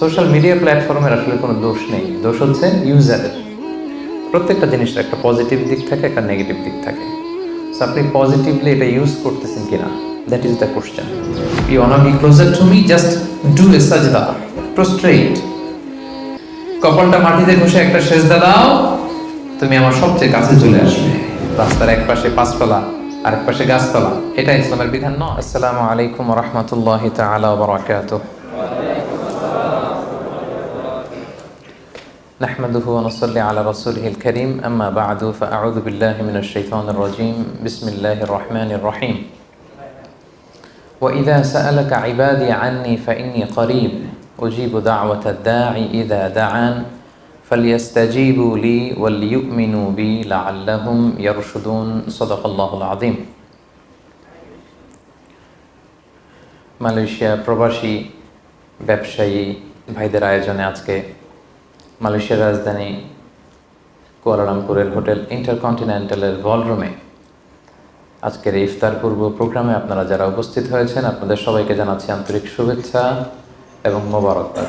Social media প্ল্যাটফর্মের আসলে কোনো দোষ নেই। দোষ হচ্ছে ইউজারের প্রত্যেকটা জিনিসের একটা পজিটিভ দিক থাকে, একটা নেগেটিভ দিক থাকে। সো আপনি পজিটিভলি এটা ইউজ করতেছেন কিনা? That is the question you want be closer to me just do a সাজদা প্রস্ট্রেট কপালটা মাটিতে ঘষে একটা সেজদা দাও। তুমি আমার সবচেয়ে কাছে চলে আসবে। রাস্তার এক পাশে পাঁচতলা, আরেক পাশে গাছতলা। এটা ইসলামের বিধান নয়। আসসালামু আলাইকুম রহমতুল্লাহ ওয়া বারাকাতুহু। نحمده ونصلي على رسوله الكريم أما بعد فأعوذ بالله من الشيطان الرجيم بسم الله الرحمن الرحيم وإذا سألك عبادي عني فإني قريب أجيب دعوة الداعي إذا دعان فليستجيبوا لي وليؤمنوا بي لعلهم يرشدون صدق الله العظيم মালয়েশিয়া প্রবাসী ব্যবসায়ী ভাইদের আয়োজনে আজকে মালয়েশিয়ার রাজধানী কুয়ালালামপুরের হোটেল ইন্টারকন্টিনেন্টালের বলরুমে। আজকের এই ইফতার পূর্ব প্রোগ্রামে আপনারা যারা উপস্থিত হয়েছেন, আপনাদের সবাইকে জানাচ্ছি আন্তরিক শুভেচ্ছা এবং মোবারকবাদ।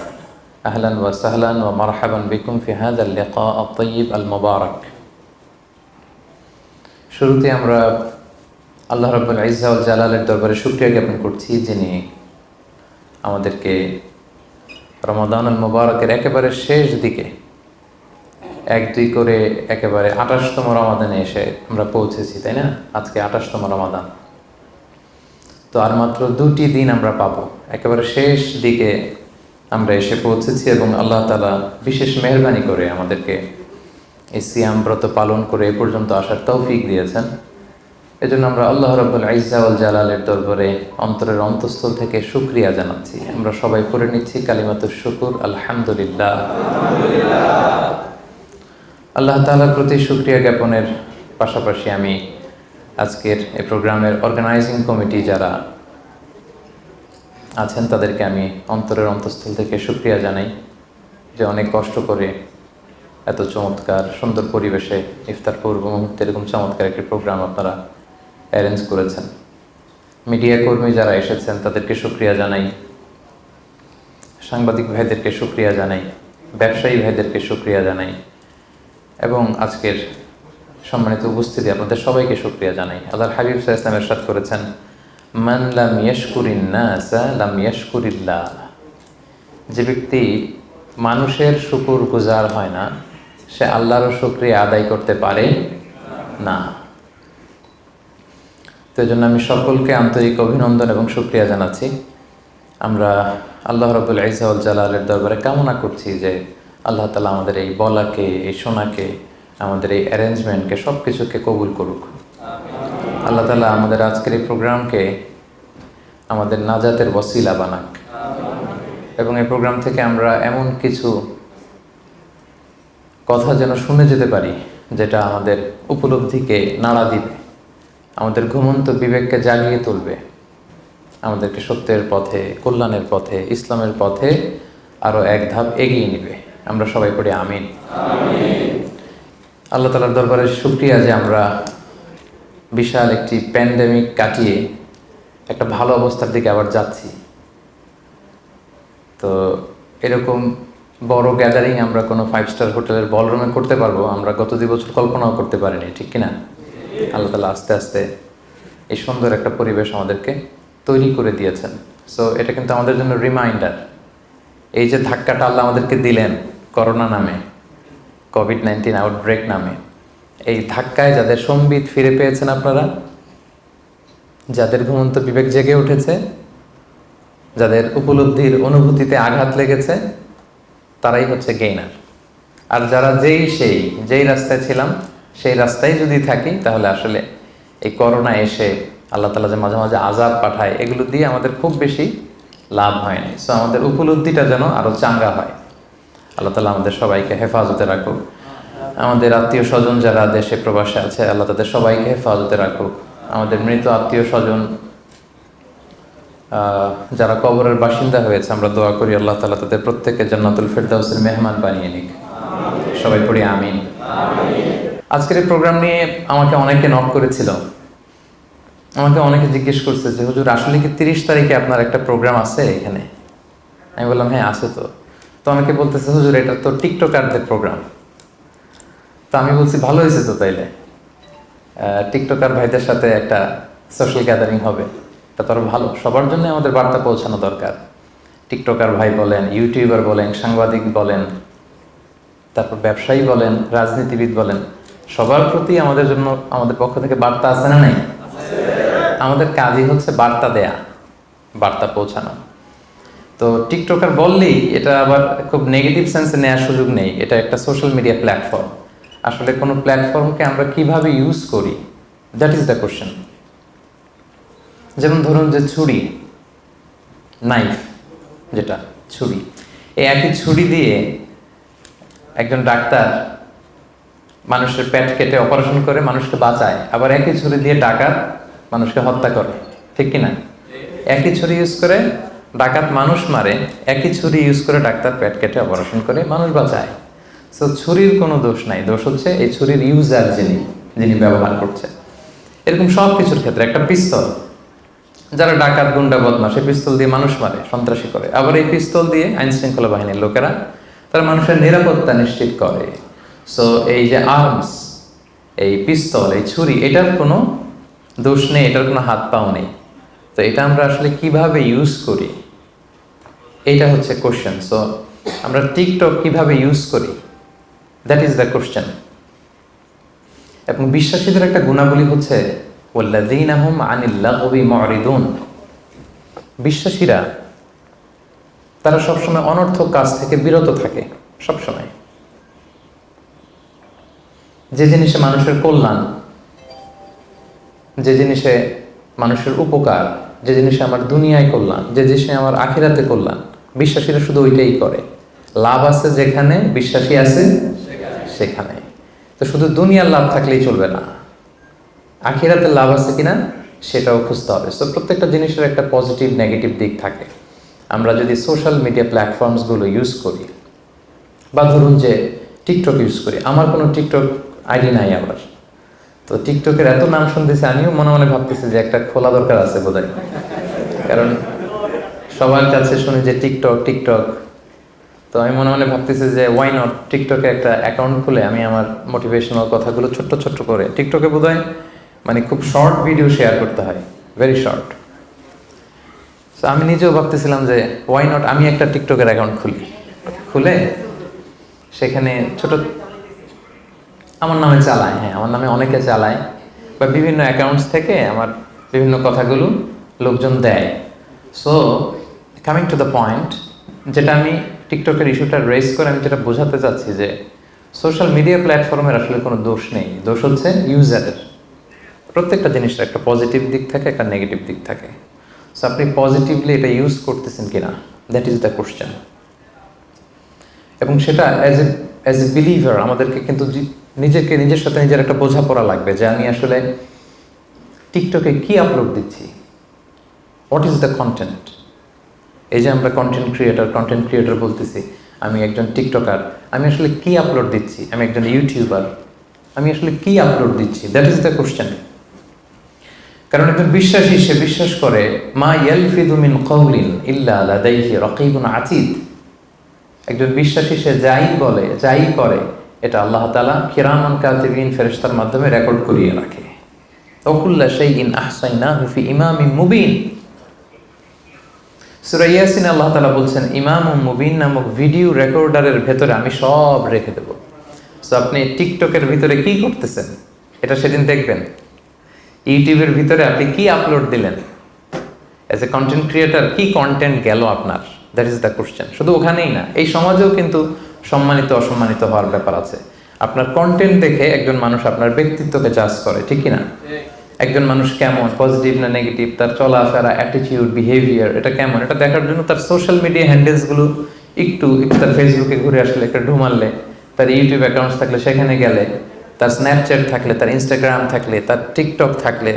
আহলান ওয়া সাহলান ওয়া মারহাবান বিকুম ফি হাদা লিকা আত-তাইয়িব আল মুবারক শুরুতে আমরা আল্লাহ রাব্বুল ইজ্জা ওয়াল জালালের দরবারে শুকরিয়া জ্ঞাপন করছি যিনি আমাদেরকে রমাদানুল মুবারকের একেবারে শেষ দিকে, এক দুই করে একেবারে আঠাশতম রমাদানে এসে আমরা পৌঁছেছি, তাই না? আজকে আঠাশতম রমাদান। তো আর মাত্র দুটি দিন আমরা পাবো। একেবারে শেষ দিকে আমরা এসে পৌঁছেছি এবং আল্লাহ তালা বিশেষ মেহরবানি করে আমাদেরকে এই সিয়াম ব্রত পালন করে এ পর্যন্ত আসার তৌফিক দিয়েছেন। এজন্য আমরা আল্লাহ রব্বুল আইজাউল জালালের দরবারে অন্তরের অন্তঃস্থল থেকে শুক্রিয়া জানাচ্ছি। আমরা সবাই করে নিচ্ছি কালিমাতুর শুকুর, আলহামদুলিল্লাহ। আল্লাহ তাআলার প্রতি শুক্রিয়া জ্ঞাপনের পাশাপাশি আমি আজকের এই প্রোগ্রামের অর্গানাইজিং কমিটি যারা আছেন, তাদেরকে আমি অন্তরের অন্তঃস্থল থেকে শুক্রিয়া জানাই যে অনেক কষ্ট করে এত চমৎকার, সুন্দর পরিবেশে ইফতার পূর্ব মুহূর্তে এরকম চমৎকার একটি প্রোগ্রাম আপনারা অ্যারেঞ্জ করেছেন। মিডিয়া কর্মী যারা এসেছেন, তাদেরকে শুক্রিয়া জানাই। সাংবাদিক ভাইদেরকে শুক্রিয়া জানাই। ব্যবসায়ী ভাইদেরকে শুক্রিয়া জানাই। এবং আজকের সম্মানিত উপস্থিতি আপনাদের সবাইকে শুক্রিয়া জানাই। আল্লাহ হাবিব সাহা ইসলাম এরশাদ করেছেন, মান লাম ইয়াশকুরিল্লাহ। যে ব্যক্তি মানুষের শুকুর গুজার হয় না, সে আল্লাহরও শুক্রিয়া আদায় করতে পারে না। তো জন্য আমি সকলকে আন্তরিক অভিনন্দন এবং শুক্রিয়া জানাচ্ছি। আমরা আল্লাহ রবুল ইজাউল জালালের দরবারে কামনা করছি যে আল্লাহ তালা আমাদের এই বলাকে, এই শোনাকে, আমাদের এই অ্যারেঞ্জমেন্টকে সব কিছুকে কবুল করুক। আল্লাহ তালা আমাদের আজকের এই প্রোগ্রামকে আমাদের নাজাতের বসিলা বানাক। এবং এই প্রোগ্রাম থেকে আমরা এমন কিছু কথা যেন শুনে যেতে পারি, যেটা আমাদের উপলব্ধিকে নাড়া দিবে। আমাদের ঘুমন্ত বিবেককে জাগিয়ে তুলবে। আমাদেরকে সত্যের পথে, কল্যাণের পথে, ইসলামের পথে আরও এক ধাপ এগিয়ে নিবে। আমরা সবাই পড়ি আমিন। আল্লাহ তালার দরবারে শুক্রিয়া যে আমরা বিশাল একটি প্যান্ডেমিক কাটিয়ে একটা ভালো অবস্থার দিকে আবার যাচ্ছি। তো এরকম বড় গ্যাদারিং আমরা কোনো ফাইভ স্টার হোটেলের বলরুমে করতে পারব, আমরা গত দুই বছর কল্পনাও করতে পারিনি, ঠিক কিনা? আল্লাহ তালা আস্তে আস্তে এই সুন্দর একটা পরিবেশ আমাদেরকে তৈরি করে দিয়েছেন। সো এটা কিন্তু আমাদের জন্য রিমাইন্ডার এই যে ধাক্কাটা আল্লাহ আমাদেরকে দিলেন করোনা নামে কোভিড নাইন্টিন আউটব্রেক নামে, এই ধাক্কায় যাদের সম্বিত ফিরে পেয়েছেন আপনারা, যাদের ঘুমন্ত বিবেক জেগে উঠেছে, যাদের উপলব্ধির অনুভূতিতে আঘাত লেগেছে, তারাই হচ্ছে গেইনার আর যারা যেই সেই, যেই রাস্তায় ছিলাম সেই রাস্তায় যদি থাকি, তাহলে আসলে এই করোনা এসে আল্লাহ তালা যে মাঝে মাঝে আজাব পাঠায়, এগুলো দিয়ে আমাদের খুব বেশি লাভ হয় না সো আমাদের উপলব্ধিটা যেন আরও চাঙ্গা হয়। আল্লাহ তালা আমাদের সবাইকে হেফাজতে রাখুক। আমাদের আত্মীয় স্বজন যারা দেশে প্রবাসে আছে, আল্লাহ তাদের সবাইকে হেফাজতে রাখুক। আমাদের মৃত আত্মীয় স্বজন যারা কবরের বাসিন্দা হয়েছে, আমরা দোয়া করি আল্লাহ তালা তাদের প্রত্যেককে জান্নাতুল ফেরদাউসের মেহমান বানিয়ে নিক। সবাই পড়ি আমিন। আজকের এই প্রোগ্রাম নিয়ে আমাকে অনেকে নক করেছিল। আমাকে অনেকে জিজ্ঞেস করছে যে, হুজুর, আসলে কি তিরিশ তারিখে আপনার একটা প্রোগ্রাম আছে এখানে? আমি বললাম হ্যাঁ আছে তো। তো অনেকে বলতেছে, হুজুর, এটা তো টিকটকারদের প্রোগ্রাম তো আমি বলছি, ভালো হয়েছে তো তাইলে? টিকটকার ভাইদের সাথে একটা সোশ্যাল গ্যাদারিং হবে। এটা তো ভালো। সবার জন্য আমাদের বার্তা পৌঁছানো দরকার। টিকটকার ভাই বলেন ইউটিউবার বলেন, সাংবাদিক বলেন, তারপর ব্যবসায়ী বলেন, রাজনীতিবিদ বলেন। সবার প্রতি আমাদের জন্য আমাদের পক্ষ থেকে বার্তা আছে না নাই? আমাদের কাজই হচ্ছে বার্তা দেয়া, বার্তা পৌঁছানো। তো টিকটকার বললেই এটা আবার খুব নেগেটিভ সেন্সে নেওয়ার সুযোগ নেই। এটা একটা সোশ্যাল মিডিয়া প্ল্যাটফর্ম আসলে কোনো প্ল্যাটফর্মকে আমরা কীভাবে ইউজ করি? দ্যাট ইজ দ্য কোশ্চেন যেমন ধরুন যে ছুরি নাইফ যেটা, ছুরি। এই একই ছুরি দিয়ে একজন ডাক্তার মানুষের পেট কেটে অপারেশন করে মানুষকে বাঁচায়। আবার একই ছুরি দিয়ে ডাকাত মানুষকে হত্যা করে। ঠিক কিনা? একই ছুরি ইউজ করে ডাকাত মানুষ মারে, একই ছুরি ইউজ করে ডাক্তার পেট কেটে অপারেশন করে মানুষ বাঁচায়। সো ছুরির কোনো দোষ নাই। দোষ হচ্ছে এই ছুরির ইউজার যিনি যিনি ব্যবহার করছে। এরকম সব কিছুর ক্ষেত্রে একটা পিস্তল। যারা ডাকাত, গুন্ডা বদমাস এই পিস্তল দিয়ে মানুষ মারে, সন্ত্রাসী করে। আবার এই পিস্তল দিয়ে আইন শৃঙ্খলা বাহিনীর লোকেরা তারা মানুষের নিরাপত্তা নিশ্চিত করে। সো এই যে আর্মস এই পিস্তল এই ছুরি, এটার কোনো দোষ নেই, এটার কোনো হাত পাও নেই। তো এটা আমরা আসলে কীভাবে ইউজ করি? এটা হচ্ছে কোশ্চেন সো আমরা টিকটক কীভাবে ইউজ করি? দ্যাট ইজ দ্য কোশ্চেন এবং বিশ্বাসীদের একটা গুণাবলী হচ্ছে বিশ্বাসীরা, তারা সবসময় অনর্থক কাজ থেকে বিরত থাকে, সবসময়। যে জিনিসে মানুষের কল্যাণ, যে জিনিসে মানুষের উপকার, যে জিনিসে আমার দুনিয়ায় কল্যাণ, যে জিনিসে আমার আখিরাতে কল্যাণ, বিশ্বাসীরা শুধু ওইটাই করে। লাভ আছে যেখানে, বিশ্বাসী আছে সেখানে। তো শুধু দুনিয়ার লাভ থাকলেই চলবে না। আখিরাতে লাভ আছে কিনা, সেটাও খুঁজতে হবে। সো প্রত্যেকটা জিনিসের একটা পজিটিভ নেগেটিভ দিক থাকে। আমরা যদি সোশ্যাল মিডিয়া প্ল্যাটফর্মসগুলো ইউজ করি, বা ধরুন যে টিকটক ইউজ করি, আমার কোনো টিকটক আইডি নাই আবার। তো টিকটকের এত নাম শুনতেছি, আমিও মনে মনে ভাবতেছি যে একটা খোলা দরকার আছে বোধহয়। কারণ সবার কাছে শুনি যে টিকটক টিকটক। তো আমি মনে মনে ভাবতেছি যে ওয়াই নট টিকটকে একটা অ্যাকাউন্ট খুলে আমি আমার মোটিভেশনাল কথাগুলো ছোট্ট ছোট্ট করে। টিকটকে বোধহয় মানে খুব শর্ট ভিডিও শেয়ার করতে হয়। ভেরি শর্ট তো আমি নিজেও ভাবতেছিলাম যে ওয়াই নট আমি একটা টিকটকের অ্যাকাউন্ট খুলি। খুলে সেখানে ছোট আমার নামে চালায় হ্যাঁ আমার নামে অনেকে চালায়, বা বিভিন্ন অ্যাকাউন্টস থেকে আমার বিভিন্ন কথাগুলো লোকজন দেয়। So coming to the point যেটা আমি টিকটকের ইস্যুটা রেস করে আমি যেটা বোঝাতে চাচ্ছি যে সোশ্যাল মিডিয়া প্ল্যাটফর্মের আসলে কোনো দোষ নেই। দোষ হচ্ছে ইউজারের প্রত্যেকটা জিনিসের একটা পজিটিভ দিক থাকে, একটা নেগেটিভ দিক থাকে। সো আপনি পজিটিভলি এটা ইউজ করতেছেন কিনা? দ্যাট ইজ দ্য কোশ্চেন এবং সেটা as a as a believer আমাদেরকে কিন্তু নিজেকে, নিজের সাথে নিজের একটা বোঝাপড়া লাগবে যে আমি আসলে টিকটকে কি আপলোড দিচ্ছি? হোয়াট ইজ দ্য কন্টেন্ট এই যে আমরা কন্টেন্ট ক্রিয়েটার কন্টেন্ট ক্রিয়েটর বলতেছি, আমি একজন টিকটকার, আমি আসলে কি আপলোড দিচ্ছি? আমি একজন ইউটিউবার আমি আসলে কি আপলোড দিচ্ছি? দ্যাট ইজ দ্য কোশ্চেন কারণ একজন বিশ্বাসী, সে বিশ্বাস করে, মা ইয়ালফিদু মিন কওলিন ইল্লা লাদাইহি রাকিবুন আতিদ। একজন বিশ্বাসী, সে যাই বলে, যাই করে এটা আল্লাহ তাআলা কিরামান কাতিবিন ফেরেশতার মাধ্যমে রেকর্ড করিয়ে রাখে। অকুল্লা ওকুল্লা শাইইন আহসাইনাহু ফি ইমামিন মুবিন। সূরা ইয়াসিন আল্লাহ তালা বলছেন ইমাম মুবিন নামক ভিডিও রেকর্ডারের ভেতরে আমি সব রেখে দেব। সো আপনি টিকটকের ভিতরে কি করতেছেন? এটা সেদিন দেখবেন। ইউটিউবের ভিতরে আপনি কি আপলোড দিলেন? অ্যাজ এ কন্টেন্ট ক্রিয়েটার কি কন্টেন্ট গেল আপনার? দ্যাট ইজ দ্য কোশ্চেন শুধু ওখানেই না, এই সমাজেও কিন্তু সম্মানিত, অসম্মানিত হওয়ার ব্যাপার আছে। আপনার কন্টেন্ট দেখে একজন মানুষ আপনার ব্যক্তিত্বকে জাজ করে, ঠিক না একজন মানুষ কেমন পজিটিভ না নেগেটিভ তার চলাফেরা অ্যাটিটিউড বিহেভিয়ার এটা কেমন? এটা দেখার জন্য তার সোশ্যাল মিডিয়া হ্যান্ডেলসগুলো একটু একটু তার ফেসবুকে ঘুরে আসলে, একটা ঢুমারলে তার ইউটিউব অ্যাকাউন্টস থাকলে সেখানে গেলে, তার স্ন্যাপচ্যাট থাকলে, তার ইনস্টাগ্রাম থাকলে, তার টিকটক থাকলে,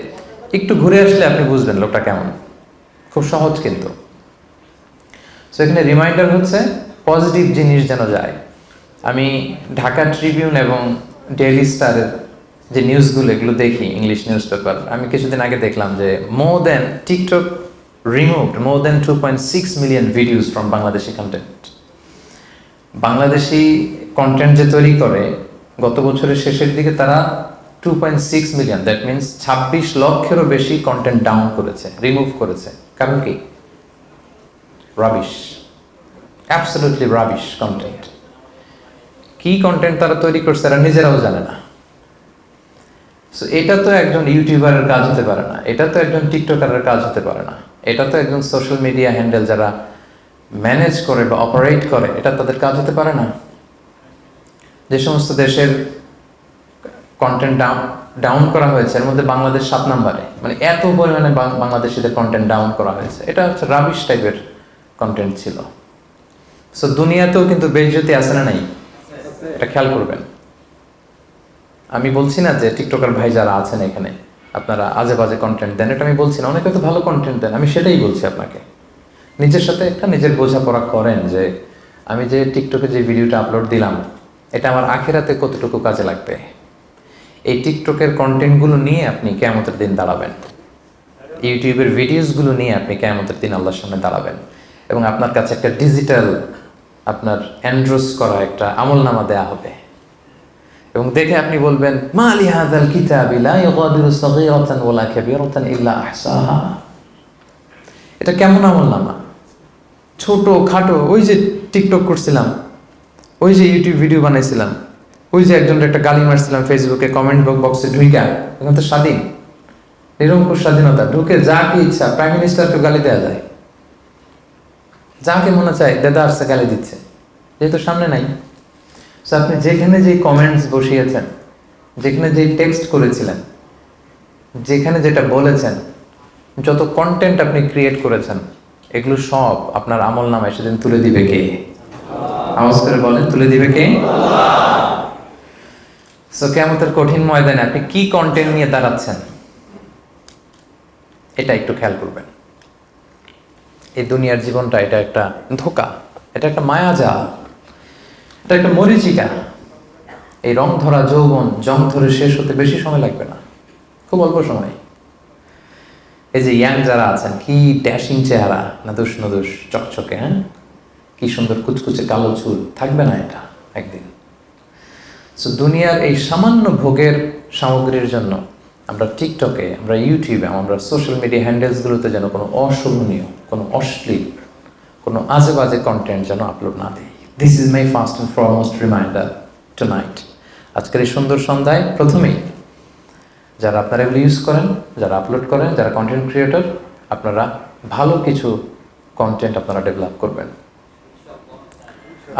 একটু ঘুরে আসলে আপনি বুঝবেন লোকটা কেমন। খুব সহজ কিন্তু। সো এখানে রিমাইন্ডার হচ্ছে পজিটিভ জিনিস যেন যায়। আমি ঢাকা ট্রিবিউন এবং ডেইলি স্টারের যে নিউজগুলো, এগুলো দেখি, ইংলিশ নিউজ পেপার। আমি কিছুদিন আগে দেখলাম যে more than TikTok removed more than two point six million videos from Bangladeshi content Bangladeshi content যে তৈরি করে, গত বছরের শেষের দিকে তারা two point six million that means ছাব্বিশ লক্ষেরও বেশি কন্টেন্ট ডাউন করেছে রিমুভ করেছে। কারণ কি? রাবিশ অ্যাবসলিউটলি রাবিশ কন্টেন্ট কি কন্টেন্ট তারা তৈরি করছে তারা নিজেরাও জানে না। সো এটা তো একজন ইউটিউবারের কাজ হতে পারে না। এটা তো একজন টিকটকারের কাজ হতে পারে না। এটা তো একজন সোশ্যাল মিডিয়া হ্যান্ডেল যারা ম্যানেজ করে বা অপারেট করে, এটা তাদের কাজ হতে পারে না। যে সমস্ত দেশের কন্টেন্ট ডাউন ডাউন করা হয়েছে, এর মধ্যে বাংলাদেশ সাত নম্বরে। মানে এত পরিমাণে বাংলাদেশিদের কন্টেন্ট ডাউন করা হয়েছে। এটা হচ্ছে রাবিশ টাইপের কন্টেন্ট ছিল। সো দুনিয়াতেও কিন্তু বেইজ্জতি আছে না নাই? এটা খেয়াল করবেন। আমি বলছি না যে টিকটকার ভাই যারা আছেন এখানে, আপনারা আজে বাজে কন্টেন্ট দেন, এটা আমি বলছি না। অনেকে তো ভালো কন্টেন্ট দেন, আমি সেটাই বলছি আপনাকে। নিজের সাথে একটা নিজের বোঝাপড়া করেন যে, আমি যে টিকটকে যে ভিডিওটা আপলোড দিলাম, এটা আমার আখেরাতে কতটুকু কাজে লাগবে? এই টিকটকের কন্টেন্টগুলো নিয়ে আপনি কেমতের দিন দাঁড়াবেন। ইউটিউবের ভিডিওসগুলো নিয়ে আপনি কেমতের দিন আল্লাহর সামনে দাঁড়াবেন। এবং আপনার কাছে একটা ডিজিটাল আপনার অ্যান্ড্রোস করা একটা আমলনামা দেয়া হবে। এবং দেখে আপনি বলবেন, মা এটা কেমন আমলনামা? ছোট, খাটো, ওই যে টিকটক করছিলাম, ওই যে ইউটিউব ভিডিও বানাইছিলাম, ওই যে একজনের একটা গালি মারছিলাম ফেসবুকে কমেন্ট বক্সে ঢুইকা এখন তো স্বাধীন, নিরঙ্কুশ স্বাধীনতা, ঢুকে যা কি ইচ্ছা, প্রাইম মিনিস্টারকে গালি দেওয়া যায়। যাকে মনে চায়, দেদা আসছে গালি দিচ্ছে। যেহেতু সামনে নাই। সো আপনি যেখানে যে কমেন্টস বসিয়েছেন, যেখানে যে টেক্সট করেছিলেন, যেখানে যেটা বলেছেন, যত কন্টেন্ট আপনি ক্রিয়েট করেছেন, এগুলো সব আপনার আমল নামায় সেদিন তুলে দিবে কে? আওয়াজ করে বলেন, তুলে দিবে কে? সো কেমতের কঠিন ময়দানে আপনি কি কন্টেন্ট নিয়ে দাঁড়াচ্ছেন, এটা একটু খেয়াল করবেন। এই দুনিয়ার জীবনটা, এটা একটা ধোকা, এটা একটা মায়াজাল, এটা একটা মরিচিকা। এই রং ধরা যৌবন, জং ধরে শেষ হতে বেশি সময় লাগবে না, খুব অল্প সময়। এই যে ইয়াং যারা আছেন, কি ড্যাশিং চেহারা, নাদুস নদুস, চকচকে হ্যাঁ? কি সুন্দর কুচকুচে কালো চুল, থাকবে না এটা একদিন। সো দুনিয়ার এই সামান্য ভোগের সামগ্রীর জন্য আমরা টিকটকে আমরা ইউটিউবে আমরা সোশ্যাল মিডিয়া হ্যান্ডেলসগুলোতে যেন কোনো অশোভনীয়, কোনো অশ্লীল, কোনো আজে বাজে কন্টেন্ট যেন আপলোড না দিই। This is my first and foremost reminder tonight আজকের এই সুন্দর সন্ধ্যায় প্রথমেই যারা আপনারা এগুলো ইউজ করেন, যারা আপলোড করেন, যারা কন্টেন্ট ক্রিয়েটর আপনারা ভালো কিছু কন্টেন্ট আপনারা ডেভেলপ করবেন।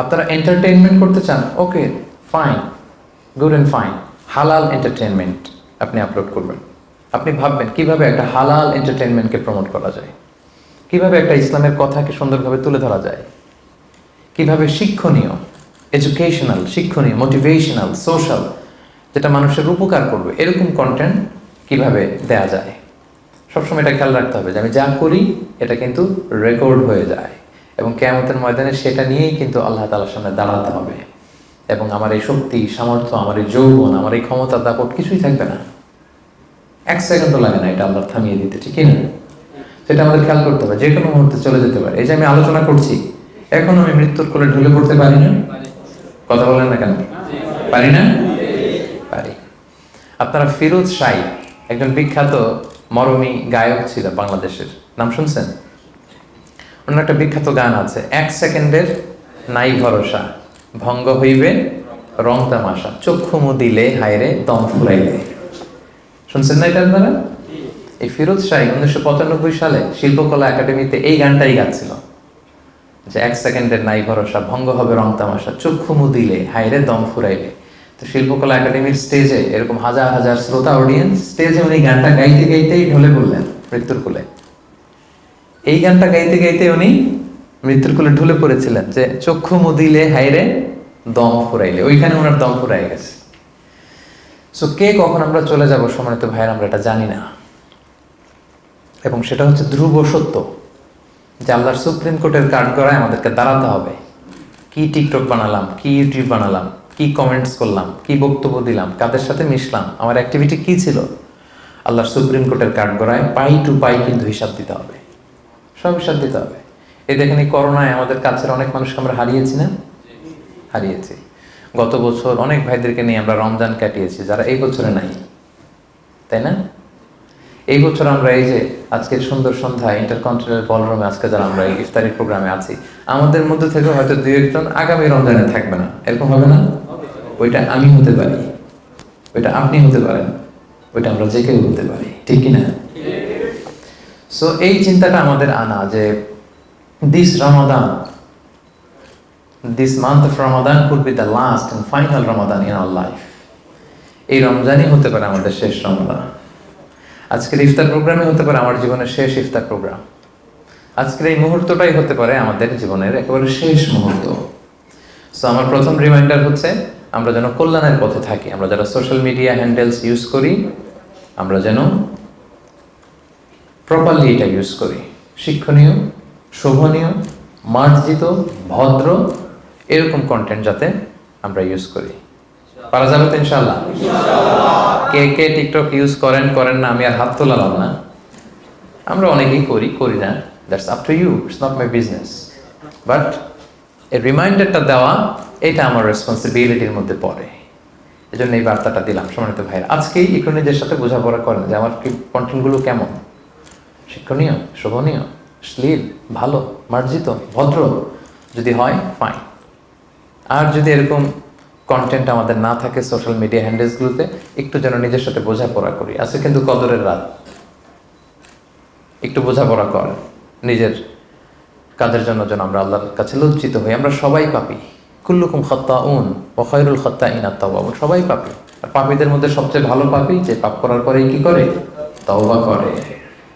আপনারা এন্টারটেনমেন্ট করতে চান okay fine good and fine হালাল এন্টারটেনমেন্ট আপনি আপলোড করবেন। আপনি ভাববেন, কীভাবে একটা হালাল এন্টারটেনমেন্টকে প্রমোট করা যায়? কীভাবে একটা ইসলামের কথাকে সুন্দরভাবে তুলে ধরা যায়? কীভাবে শিক্ষণীয় এডুকেশনাল শিক্ষণীয় মোটিভেশনাল সোশ্যাল যেটা মানুষের উপকার করবে, এরকম কন্টেন্ট কীভাবে দেয়া যায়? সবসময় এটা খেয়াল রাখতে হবে যে আমি যা করি, এটা কিন্তু রেকর্ড হয়ে যায়। এবং কেয়ামতের ময়দানে সেটা নিয়েই কিন্তু আল্লাহ তালার সামনে দাঁড়াতে হবে। এবং আমার এই শক্তি, সামর্থ্য, আমার এই যৌবন, আমার এই ক্ষমতা, দাপট কিছুই থাকবে না। এক সেকেন্ডও লাগে না, এটা আল্লাহ থামিয়ে দিতে, ঠিক না? সেটা আমাদের খেয়াল করতে হবে যে কোনো মুহূর্তে চলে যেতে পারে। এই যে আমি আলোচনা করছি, এখন আমি মৃত্যুর কোলে ঢুলে পড়তে পারি না? কথা বলেন না কেন? পারি না? পারি। আপনারা ফিরোজ শাহ, একজন বিখ্যাত মরমী গায়ক ছিল বাংলাদেশের, নাম শুনছেন? ওনার একটা বিখ্যাত গান আছে, এক সেকেন্ডের নাই ভরসা, ভঙ্গ হইবে রং তামাশা, চক্ষু মু মুদিলে হাইরে দম ফুরাইলে। শুনছেন না এটা আপনারা? এই ফিরোজ শাহী উনিশশো পঁচানব্বই সালে শিল্পকলা একাডেমিতে এই গানটাই গাচ্ছিল। যে এক সেকেন্ডের নাই ভরসা, ভঙ্গ হবে রং তামাশা, চক্ষু মুদিলে হাইরে দম ফুরাইলে। তো শিল্পকলা একাডেমির স্টেজে এরকম হাজার হাজার শ্রোতা অডিয়েন্স স্টেজে উনি গানটা গাইতে গাইতেই ঢলে পড়লেন মৃত্যুর কুলে। এই গানটা গাইতে গাইতে উনি মৃত্যুর কুলে ঢুলে পড়েছিলেন যে চক্ষু মুদিলে হাইরে দম ফুরাইলে। ওইখানে ওনার দম ফুরাই গেছে। সো কে কখন আমরা চলে যাব সম্মানিত ভাইয়ের, আমরা এটা জানি না। এবং সেটা হচ্ছে ধ্রুব সত্য যে আল্লাহর সুপ্রিম কোর্টের কাঠগড়ায় আমাদেরকে দাঁড়াতে হবে। কি টিকটক বানালাম, কি ইউটিউব বানালাম, কি কমেন্টস করলাম, কি বক্তব্য দিলাম, কাদের সাথে মিশলাম, আমার অ্যাক্টিভিটি কি ছিল? আল্লাহর সুপ্রিম কোর্টের কাঠগড়ায় পাই টু পাই কিন্তু হিসাব দিতে হবে। সব হিসাব দিতে হবে। এই দেখেন এই করোনায় আমাদের কাছের অনেক মানুষকে আমরা হারিয়েছি না? হারিয়েছি। গত বছর অনেক ভাইদেরকে নিয়ে আমরা রমজান কাটিয়েছি যারা এই বছরে নাই। তাই না? এই বছর আমরা এই যে আজকের সুন্দর সন্ধ্যা ইন্টারকন্টিনেন্টাল বলরুমে আজকে যারা আমরা এই ইফতারি প্রোগ্রামে আছি আমাদের মধ্যে থেকে হয়তো দুই একজন আগামী রমজানে থাকবে না। এরকম হবে না? ওইটা আমি হতে পারি। ওইটা আপনি হতে পারেন। ওইটা আমরা যে কেউ হতে পারি। ঠিক না? সো এই চিন্তাটা আমাদের আনা যে this Ramadan this month of Ramadan could be the last and final Ramadan in our life এই রমজানই হতে পারে আমাদের শেষ রমাদান আজকের ইফতার প্রোগ্রামে হতে পারে আমার জীবনের শেষ ইফতার প্রোগ্রাম। আজকের এই মুহূর্তটাই হতে পারে আমাদের জীবনের একেবারে শেষ মুহূর্ত। সো আমার প্রথম রিমাইন্ডার হচ্ছে, আমরা যেন কল্যাণের পথে থাকি। আমরা যারা সোশ্যাল মিডিয়া হ্যান্ডেলস ইউজ করি, আমরা যেন প্রপারলি এটা ইউজ করি। শিক্ষণীয়, শোভনীয়, মার্জিত, ভদ্র এরকম কন্টেন্ট যাতে আমরা ইউজ করি। পারা যাবে তো ইনশাল্লাহ কে কে টিকটক ইউজ করেন করেন না আমি আর হাত তোলালাম না। আমরা অনেকেই করি করি না। That's up to you it's not my business but এই রিমাইন্ডারটা দেওয়া এটা আমার রেসপন্সিবিলিটির মধ্যে পড়ে। এই জন্য এই বার্তাটা দিলাম সম্মানিত ভাইরা আজকেই নিজের সাথে বোঝাপড়া করেন যে আমার কন্টেন্টগুলো কেমন? শিক্ষণীয় শোভনীয় শ্লীল ভালো মার্জিত ভদ্র। যদি হয় ফাইন আর যদি এরকম কন্টেন্ট আমাদের না থাকে সোশ্যাল মিডিয়া হ্যান্ডেলসগুলোতে একটু যেন নিজের সাথে বোঝাপড়া করি। আছে কিন্তু কদরের রাত। একটু বোঝাপড়া কর। নিজের কাজের জন্য যেন আমরা আল্লাহর কাছে লজ্জিত হই। আমরা সবাই পাপি। কুল্লুকুম খত্তা উন ওখায়রুল খত্তা ইন আত্মাবাবুন সবাই পাপি। আর পাপীদের মধ্যে সবচেয়ে ভালো পাপি যে পাপ করার পরেই কি করে? তওবা করে।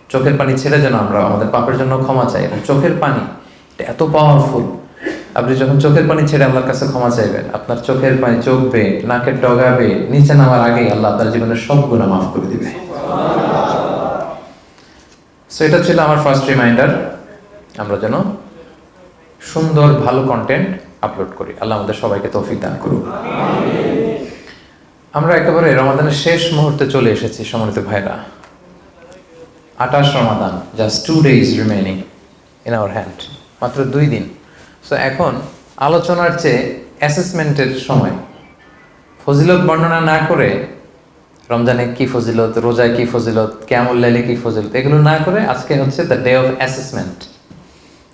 চোখের পানি ছেড়ে যেন আমরা আমাদের পাপের জন্য ক্ষমা চাই। চোখের পানি, এটা এত পাওয়ারফুল আপনি যখন চোখের পানি ছেড়ে আল্লাহর কাছে ক্ষমা চাইবেন, আপনার চোখের পানি চোখবে নাকের ডগাবে নিচে নামার আগেই আল্লাহ আপনার জীবনের সব গুণা মাফ করে দিবে। সো এটা ছিল আমার ফার্স্ট রিমাইন্ডার আমরা যেন সুন্দর, ভালো কন্টেন্ট আপলোড করি। আল্লাহ আমাদের সবাইকে তৌফিক দান করুক। আমরা একেবারে রমাদানের শেষ মুহূর্তে চলে এসেছি, সম্মানিত ভাইরা আটাশ Ramadan just two days remaining in our hand মাত্র দুই দিন। সো এখন আলোচনার চেয়ে অ্যাসেসমেন্টের সময়। ফজিলত বর্ণনা না করে রমজানে কি ফজিলত, রোজায় কি ফজিলত কেমন লাইলে কি ফজিলত, এগুলো না করে আজকে হচ্ছে দ্য ডে অফ অ্যাসেসমেন্ট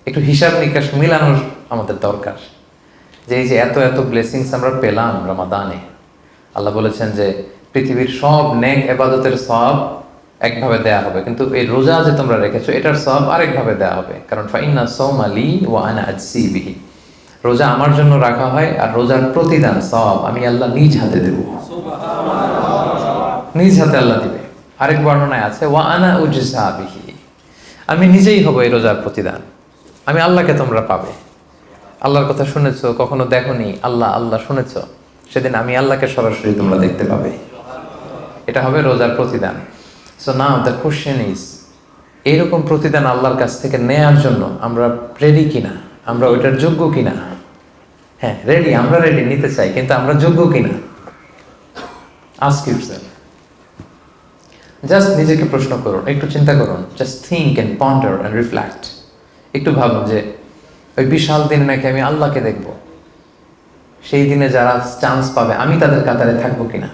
একটু হিসাব নিকাশ মিলানোর আমাদের দরকার। যে এই যে এত এত ব্লেসিংস আমরা পেলাম রমাদানে। আল্লাহ বলেছেন যে পৃথিবীর সব নেক এবাদতের সব একভাবে দেয়া হবে। কিন্তু এই রোজা যে তোমরা রেখেছো এটার সব আরেকভাবে দেয়া হবে। কারণ ফাইন্না সৌম আলী ও আনা আজসি বিহি। রোজা আমার জন্য রাখা হয় আর রোজার প্রতিদান সব আমি আল্লাহ নিজ হাতে দেব। নিজ হাতে আল্লাহ দিবে। আরেক বর্ণনায় আছে ওয়া আনা উজসা বিহি। আমি নিজেই হব এই রোজার প্রতিদান। আমি আল্লাহকে তোমরা পাবে। আল্লাহর কথা শুনেছো কখনো দেখোনি? আল্লাহ আল্লাহ শুনেছো? সেদিন আমি আল্লাহকে সরাসরি তোমরা দেখতে পাবে। এটা হবে রোজার প্রতিদান। So now the question is এইরকম প্রতিদান আল্লাহর কাছ থেকে নেয়ার জন্য আমরা রেডি কিনা? আমরা ওইটার যোগ্য কিনা? হ্যাঁ রেডি আমরা রেডি নিতে চাই, কিন্তু আমরা যোগ্য কিনা? আস্ক জাস্ট নিজেকে প্রশ্ন করুন, একটু চিন্তা করুন just think and ponder and reflect একটু ভাবুন যে, ওই বিশাল দিনে নাকি আমি আল্লাহকে দেখব? সেই দিনে যারা চান্স পাবে, আমি তাদের কাতারে থাকব কিনা?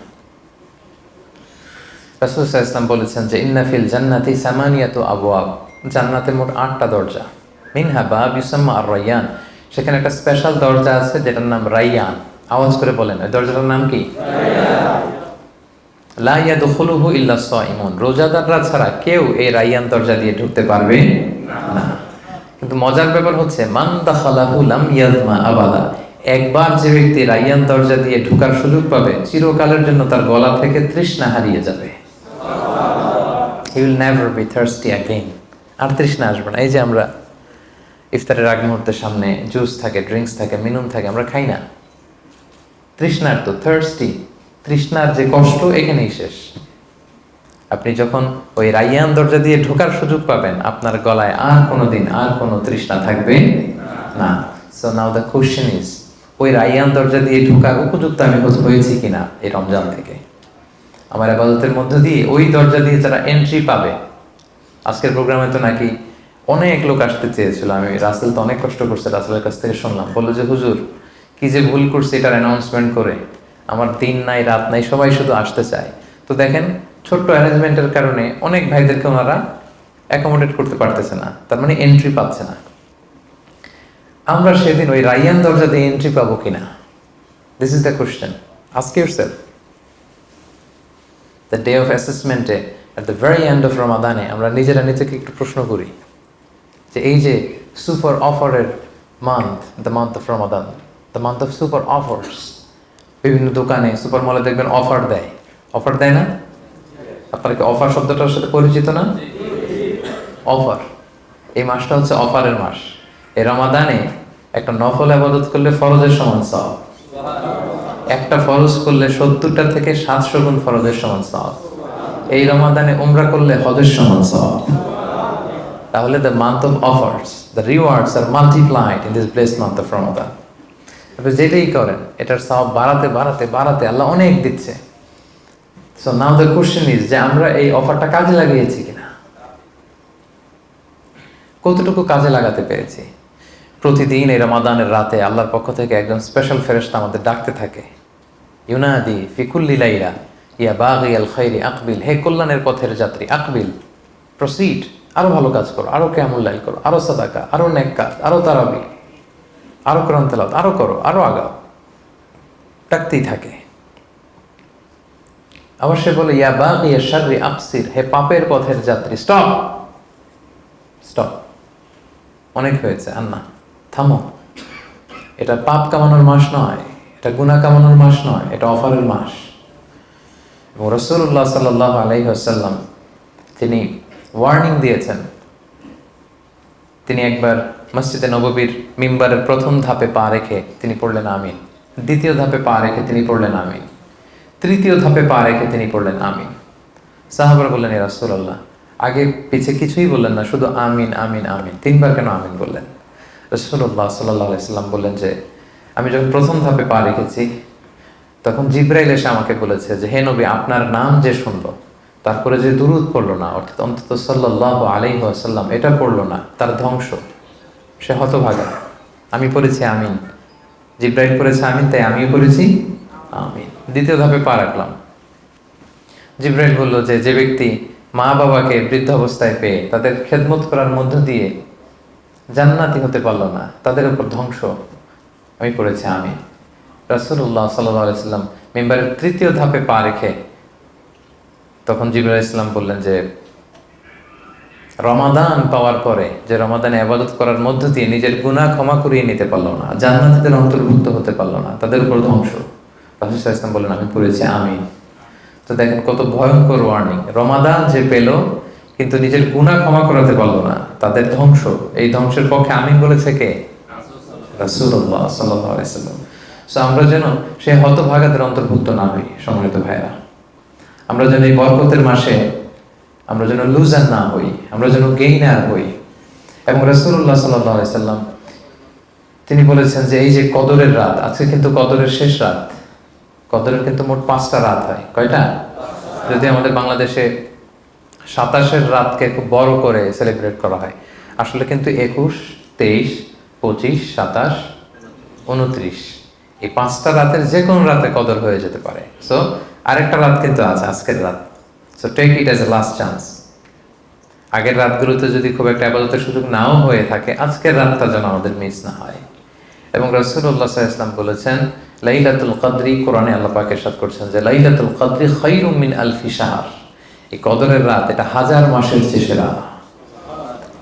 বলেছেন যে ইন্নাফিল জান্নাতি সামানিয়াত জান্নাতের মোট আটটা দরজা। মিনহা বা বিসাম্মা আর রাইয়ান সেখানে একটা স্পেশাল দরজা আছে, যেটার নাম রাইয়ান। আওয়াজ করে বলেন, ওই দরজাটার নাম কি? ইল্লা সাইমুন রোজাদাররা ছাড়া কেউ এই রাইয়ান দরজা দিয়ে ঢুকতে পারবে না। কিন্তু মজার ব্যাপার হচ্ছে, মান দাখালাহু লাম ইয়াজমা আবাদা। একবার যে ব্যক্তি রাইয়ান দরজা দিয়ে ঢুকার সুযোগ পাবে, চিরকালের জন্য তার গলা থেকে তৃষ্ণা হারিয়ে যাবে। He will never be thirsty again আর তৃষ্ণা আসবে না। এই যে আমরা ইফতারের আগ মুহূর্তের সামনে জুস থাকে ড্রিঙ্কস থাকে মিনুন থাকে, আমরা খাই না। তৃষ্ণার তো থার্স্টি তৃষ্ণার যে কষ্ট, এখানেই শেষ। আপনি যখন ওই রাইয়ান দরজা দিয়ে ঢোকার সুযোগ পাবেন, আপনার গলায় আর কোনো দিন আর কোনো তৃষ্ণা থাকবে না। So now the question is ওই রাইয়ান দরজা দিয়ে ঢোকার উপযুক্ত আমি হয়েছি কিনা এই রমজান থেকে? আমার আবাদতের মধ্য দিয়ে ওই দরজা দিয়ে যারা এন্ট্রি পাবে। আজকের প্রোগ্রামে তো নাকি অনেক লোক আসতে চেয়েছিল। আমি রাসেল তো অনেক কষ্ট করছে, রাসেলের কাছ থেকে শুনলাম। বলল যে, হুজুর, কি যে ভুল করছে এটার অ্যানাউন্সমেন্ট করে। আমার দিন নাই, রাত নাই, সবাই শুধু আসতে চায়। তো দেখেন, ছোট্ট অ্যারেঞ্জমেন্টের কারণে অনেক ভাইদেরকে ওনারা অ্যাকোমোডেট করতে পারতেছে না। তার মানে এন্ট্রি পাচ্ছে না। আমরা সেদিন ওই রাইয়ান দরজা দিয়ে এন্ট্রি পাবো কিনা? This is the question ask yourself the day of অ্যাসেসমেন্টে at the very end of রমাদানে আমরা নিজেরা নিজেকে একটু প্রশ্ন করি যে এই যে সুপার অফারের month the month of Ramadan the month of super offers বিভিন্ন দোকানে সুপার মলে দেখবেন অফার দেয়। অফার দেয় না? আপনারা কি অফার শব্দটার সাথে পরিচিত না? অফার এই মাসটা হচ্ছে অফারের মাস। এই রমাদানে একটা নফল আবাদত করলে ফরজের সমান সব একটা ফরজ করলে সত্তরটা থেকে সাতশো গুণ ফরজের সমান সব এই রমাদানে উমরা করলে হজের সমান সব তাহলে the month of offers the rewards R multiplied in this bless month of Ramadan আপনি যেটাই করেন, এটার সব বাড়াতে বাড়াতে বাড়াতে আল্লাহ অনেক দিচ্ছে। So now the question is যে আমরা এই অফারটা কাজে লাগিয়েছি কিনা? কতটুকু কাজে লাগাতে পেরেছি? প্রতিদিন এই রমাদানের রাতে আল্লাহর পক্ষ থেকে একজন স্পেশাল ফেরেশতা আমাদের ডাকতে থাকে। ইউনাদি ফিকুল্লি লাইলা, ইয়া বাগি আল খৈরি আকবিল, হে কল্যাণের পথের যাত্রী, আকবিল, প্রসিড, আরও ভালো কাজ করো, আরও কেমন লাইল করো, আরও সাদাকা, আরও নেক কাজ আরও তারাবি, আরও কোরআন তেলাওয়াত, আরও করো, আরও আগাও। ডাকতেই থাকে। আবার সে বলে, ইয়া বাগি শাররি আপসির হে পাপের পথের যাত্রী, স্টপ! স্টপ। অনেক হয়েছে, আন্না, থামো। এটা পাপ কামানোর মাস নয়। এটা গুণা কামানোর মাস নয়, এটা অফারের মাস। এবং রসুল্লাহ সাল্লাহ আলাইসাল্লাম তিনি ওয়ার্নিং দিয়েছেন। তিনি একবার মসজিদে নববীর মিম্বারের প্রথম ধাপে পা রেখে তিনি পড়লেন আমিন। দ্বিতীয় ধাপে পা রেখে তিনি পড়লেন আমিন। তৃতীয় ধাপে পা রেখে তিনি পড়লেন আমিন। সাহাবার বললেন, এ রাসুল্লাহ আগে পিছে কিছুই বললেন না, শুধু আমিন আমিন আমিন। তিনবার কেন আমিন বললেন? রসুল্লাহ সাল্লাহ সাল্লাম বললেন যে আমি যখন প্রথম ধাপে পা রেখেছি, তখন জিব্রাইল এসে আমাকে বলেছে যে, হে নবী, আপনার নাম যে শুনলো তারপরে যে দুরুদ পড়ল না, অর্থাৎ অন্তত সাল্লাহ আলাই সাল্লাম এটা পড়ল না, তার ধ্বংস, সে হতভাগা। আমি পড়েছি আমিন। জিব্রাইল পড়েছে আমিন, তাই আমিও পড়েছি আমিন। দ্বিতীয় ধাপে পা রাখলাম। জিব্রাইল বলল যে যে ব্যক্তি মা বাবাকে বৃদ্ধাবস্থায় পেয়ে তাদের খেদমত করার মধ্য দিয়ে জান্নাতি হতে পারল না, তাদের উপর ধ্বংস আমি পড়েছি আমি। রাসুল্লাহ সাল্লাহ সাল্লাম মেম্বারের তৃতীয় ধাপে পা রেখে তখন জিবুল ইসলাম বললেন যে, রমাদান পাওয়ার পরে যে রমাদানে আবাদত করার মধ্য দিয়ে নিজের গুণা ক্ষমা করিয়ে নিতে পারল না জান্নাতিদের অন্তর্ভুক্ত হতে পারল না, তাদের উপর ধ্বংস। রাসুল ইসলাম বললেন, আমি পড়েছি আমি তো দেখেন কত ভয়ঙ্কর ওয়ার্নিং রমাদান যে পেল, কিন্তু নিজের গুণা ক্ষমা করাতে পারল না, তাদের ধ্বংস। এই ধ্বংসের পক্ষে আমি বলেছে কে? রাসুল্লাহ সাল্লাম। সো আমরা যেন সে হতভাগাদের অন্তর্ভুক্ত না হই, সম্মানিত ভাইরা আমরা যেন এই বরকতের মাসে আমরা যেন লুজার না হই, আমরা যেন গেইনার হই। এবং রসুল্লাহ সাল্লাহ সাল্লাম, তিনি বলেছেন যে এই যে কদরের রাত, আজকে কিন্তু কদরের শেষ রাত। কদরের কিন্তু মোট পাঁচটা রাত হয়। কয়টা? যদি আমাদের বাংলাদেশে সাতাশের রাতকে খুব বড় করে সেলিব্রেট করা হয়, আসলে কিন্তু একুশ, তেইশ পঁচিশ, সাতাশ, উনত্রিশ। এই পাঁচটা রাতের যে কোনো রাতে কদর হয়ে যেতে পারে। সো আরেকটা রাত কিন্তু আছে, আজকের রাত। So take it as a last chance আগের রাতগুলোতে যদি খুব একটা আপাততের সুযোগ নাও হয়ে থাকে, আজকের রাতটা যেন আমাদের মিস না হয়। এবং রসুল্লাহ ইসলাম বলেছেন, লাইলাতুল কদরি, কোরআনে আল্লাহ পাক এরশাদ করছেন যে, লাইলাতুল কদরি খাইরুম মিন আলফি শাহর। এই কদরের রাত, এটা হাজার মাসের সেরা এই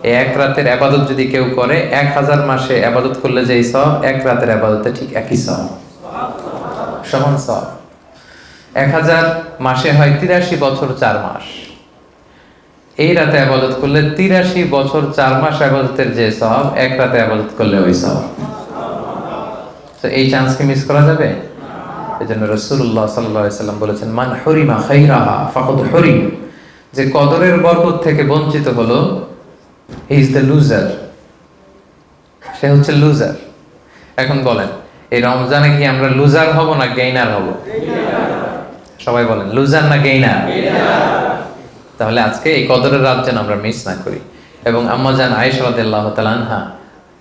এক রাতের আবাদত যদি কেউ করে, এক হাজার মাসে আবাদত করলে যেই সব, এক রাতের আবাদতে ঠিক একই সব। সমান সব। এক হাজার মাসে হয় তিরাশি বছর চার মাস। এই রাতে আবাদত করলে তিরাশি বছর চার মাস আবাদতের যে সব, এক রাতে আবাদত করলে ওই সব। তো এই চান্সকে মিস করা যাবে? এই জন্য রসুল্লাহ সাল্লাম বলেছেন, মান হরিমা খাইরাহা, ফাকদ হরিম। যে কদরের বরকত থেকে বঞ্চিত হলো হি ইজ দ্য লুজার সে হচ্ছে লুজার এখন বলেন, এই রমজানে কি আমরা লুজার হব না গেইনার হব? সবাই বলেন লুজার না গেইনার তাহলে আজকে এই কদরের রাত যেন আমরা মিস না করি। এবং আম্মা জান আয়েশা রাদিয়াল্লাহু তাআলা আনহা,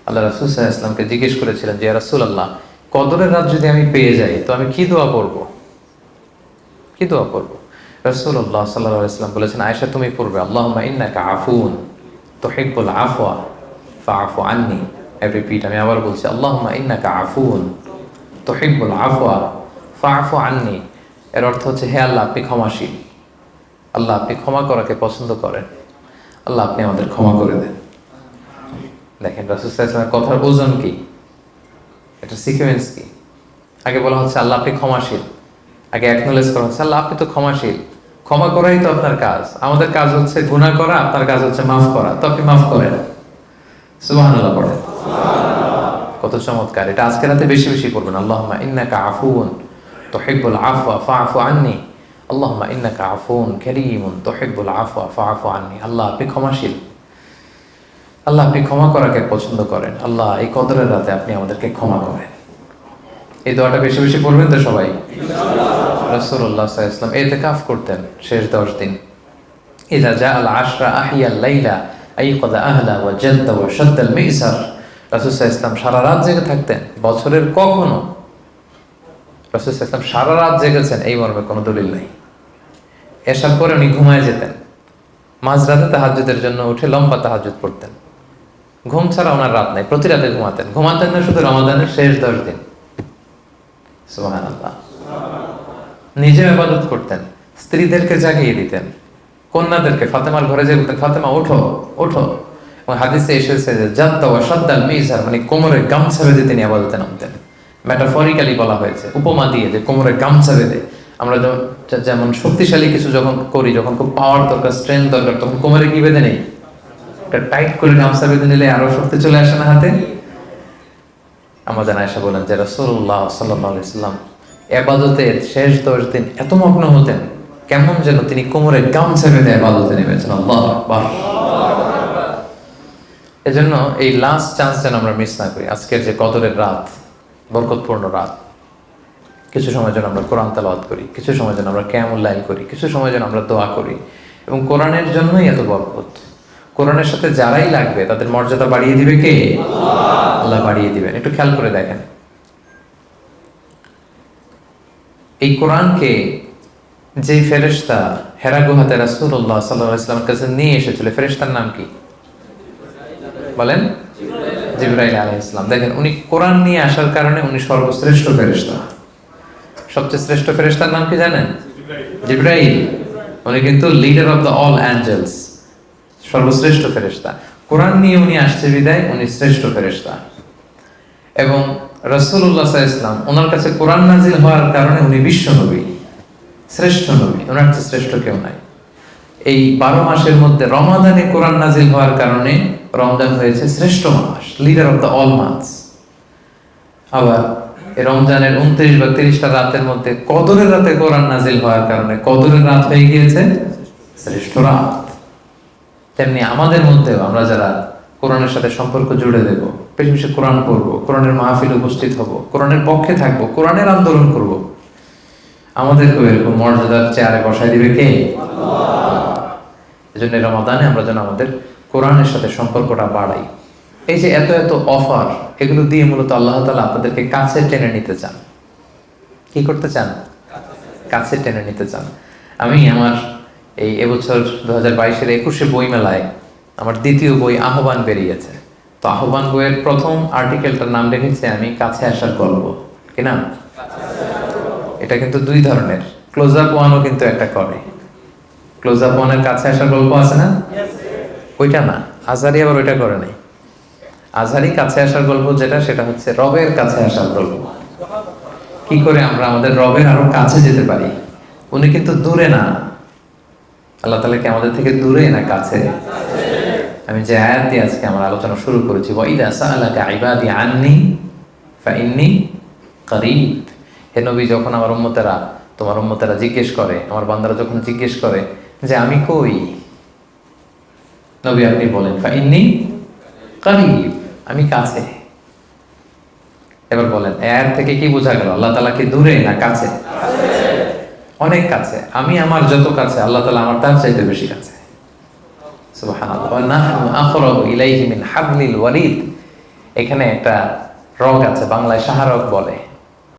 আল্লাহ রাসূল আলাইহি ওয়াসাল্লামকে জিজ্ঞেস করেছিলেন যে রাসূল আল্লাহ কদরের রাত যদি আমি পেয়ে যাই, তো আমি কি দোয়া পড়ব? কি দোয়া পড়ব? রসুল্লাহ সাল্লাহ ইসলাম বলেছেন আয়সা তুমি পড়বে আল্লাহ ইন্নাকা আফুন। তোহিব্বুল আফওয়া ফা আফু আননি রিপিট আমি আবার বলছি আল্লাহ ইন্নাকা আফুন তোহিব্বুল আফওয়া ফা আফু আননি। এর অর্থ হচ্ছে, হে আল্লাহ, আপনি ক্ষমাশীল। আল্লাহ, আপনি ক্ষমা করাকে পছন্দ করেন। আল্লাহ, আপনি আমাদের ক্ষমা করে দেন। দেখেন রাসুসাল্লামের কথার ওজন কি? এটা সিকুয়েন্স কি? আগে বলা হচ্ছে, আল্লাহ, আপনি ক্ষমাশীল। আগে অ্যাকনোলেজ করা হচ্ছে, আল্লাহ, আপনি তো ক্ষমাশীল। ক্ষমা করাই তো আপনার কাজ। আমাদের কাজ হচ্ছে গুনাহ করা, আপনার কাজ হচ্ছে মাফ করা। তো আপনি মাফ করেন। সুবহানাল্লাহ পড়েন। কত চমৎকার। এটা আজকে রাতে বেশি বেশি করবেন আল্লাহুম্মা ইন্নাকা আফুন তুহিব্বুল আফওয়া ফাআফু আন্নি। আল্লাহুম্মা ইন্নাকা আফুন কারীমুন তুহিব্বুল আফওয়া ফাআফু আন্নি। আল্লাহ আপনি ক্ষমাশীল। আল্লাহ আপনি ক্ষমা করাকে পছন্দ করেন। আল্লাহ এই কদরের রাতে আপনি আমাদেরকে ক্ষমা করেন। এই দোয়াটা বেশি বেশি পড়বেন তো সবাই? সাল্লাল্লাহু আলাইহি ওয়াসাল্লাম করতেন শেষ 10 দিন। আশরা আহিয়া লাইলা আইকাদা আহলা ওয়া জাদ্দা ওয়া শাদ্দা আল মিসার রাসূল সাল্লাল্লাহু সারা রাত জেগে থাকতেন, বছরের কখনো। রাসূল ওয়াসাল্লাম সারা রাত জেগেছেন, এই মর্মে কোনো দলিল নাই। এসার পরে উনি ঘুমায় যেতেন। মাঝরাতে তাহাজ্জুদের জন্য উঠে লম্বা তাহাজ্জুদ পড়তেন। ঘুম ছাড়া ওনার রাত নাই, প্রতি রাতে ঘুমাতেন। ঘুমাতেন না শুধু রমাদানের শেষ দশ দিন। সুবহানাল্লাহ। নিজে আবাদত করতেন, স্ত্রীদেরকে জাগিয়ে দিতেন, কন্যাদেরকে ফাতেমার ঘরে যে বলতেন, ফাতেমা, ওঠো ওঠো। এবং হাদিসে এসেছে যে জাত্তা সাদ্দাল মিজার মানে কোমরে গামছা বেঁধে তিনি আবাদতে নামতেন। মেটাফরিক্যালি বলা হয়েছে, উপমা দিয়ে যে, কোমরে গামছা বেঁধে। আমরা যেমন শক্তিশালী কিছু যখন করি, যখন খুব পাওয়ার দরকার স্ট্রেংথ দরকার, তখন কোমরে কি বেঁধে নেই? একটা টাইট করে গামছা বেঁধে নিলে আরও শক্তি চলে আসে না হাতে? আমাদের আয়সা বলেন যে রসুল্লাহ সাল্লাম এবাদতের শেষ দশ দিন এত মগ্ন হতেন, কেমন যেন তিনি কোমরে গামছা বেঁধে এবাদতে নেমেছেন। আল্লাহ এজন্য এই লাস্ট চান্স যেন আমরা মিস না করি, আজকের যে কদরের রাত, বরকতপূর্ণ রাত, কিছু সময় যেন আমরা কোরআন তালাওয়াত করি, কিছু সময় যেন আমরা ক্যামুল লাইন করি, কিছু সময় যেন আমরা দোয়া করি, এবং কোরআনের জন্যই এত বরকত। কোরআনের সাথে যারাই লাগবে, তাদের মর্যাদা বাড়িয়ে দিবে কে? আল্লাহ বাড়িয়ে দিবেন। একটু খেয়াল করে দেখেন। এই কোরআনকে যে ফেরেশতা হেরা গুহাতে রাসূলুল্লাহ সাল্লাল্লাহু আলাইহি কাছে নিয়ে এসেছিল ফেরেস্তার নাম কি? বলেন। জিবরাইল আলাইহিস সালাম। দেখেন, উনি কোরআন নিয়ে আসার কারণে উনি সর্বশ্রেষ্ঠ ফেরেশতা। সবচেয়ে শ্রেষ্ঠ ফেরেস্তার নাম কি জানেন? জিব্রাইল। উনি কিন্তু leader of the all angels সর্বশ্রেষ্ঠ ফেরেশতা। কোরআন নিয়ে উনি আসছে বিদায়, উনি শ্রেষ্ঠ ফেরেশতা। এবং রসুল্লাহ ইসলাম ওনার কাছে কোরআন নাজিল হওয়ার কারণে উনি বিশ্ব নবী, শ্রেষ্ঠ নবী। ওনার চেয়ে শ্রেষ্ঠ কেউ নাই। এই বারো মাসের মধ্যে রমাদানে কোরআন নাজিল হওয়ার কারণে রমজান হয়েছে শ্রেষ্ঠ মাস leader of the all months আবার এই রমজানের উনত্রিশ বা তিরিশটা রাতের মধ্যে কদরের রাতে কোরআন নাজিল হওয়ার কারণে কদরের রাত হয়ে গিয়েছে শ্রেষ্ঠ রাত। তেমনি আমাদের মধ্যেও আমরা যারা কোরআনের সাথে সম্পর্ক জুড়ে দেব বেশি বেশি কোরআন পড়ব, কোরআনের মাহফিল উপস্থিত হব, কোরআনের পক্ষে থাকব, কোরআনের আন্দোলন করব। আমাদেরকেও এরকম মর্যাদার চেয়ারে বসাই দিবে কে? এই জন্য রমাদানে আমরা যেন আমাদের কোরআনের সাথে সম্পর্কটা বাড়াই। এই যে এত এত অফার, এগুলো দিয়ে মূলত আল্লাহ তালা আপনাদেরকে কাছে টেনে নিতে চান। কি করতে চান? কাছে টেনে নিতে চান। আমি আমার এই এবছর দু হাজার বাইশের একুশে বই মেলায় আমার দ্বিতীয় বই আহ্বান বেরিয়েছে। তো আহ্বান বইয়ের প্রথম আর্টিকেলটার নাম রেখেছি আমি, কাছে আসার গল্প। কি নাম? এটা কিন্তু দুই ধরনের। ক্লোজ আপ ওয়ানও কিন্তু একটা করে। ক্লোজ আপ ওয়ানের কাছে আসার গল্প আছে না? ওইটা না। আজারি আবার ওইটা করে নাই। আজহারি কাছে আসার গল্প যেটা, সেটা হচ্ছে রবের কাছে আসার গল্প। কি করে আমরা আমাদের রবের আরও কাছে যেতে পারি? উনি কিন্তু দূরে না। আল্লাহ তালা কি আমাদের থেকে দূরে না কাছে? আমি যে আয়াত আজকে আমার আলোচনা শুরু করেছি আননি হে নবী, যখন আমার উম্মতেরা, তোমার উম্মতেরা জিজ্ঞেস করে, আমার বান্দারা যখন জিজ্ঞেস করে যে, আমি কই? নবী আপনি বলেন, ফাইন্নি করিব, আমি কাছে। এবার বলেন এর থেকে কি বোঝা গেল? আল্লাহ তালা কি দূরে না কাছে? অনেক কাছে। আমি আমার যত কাছে, আল্লাহ তালা আমার তার চাইতে বেশি কাছে। এখানে একটা রগ আছে বাংলায় শাহরগ বলে।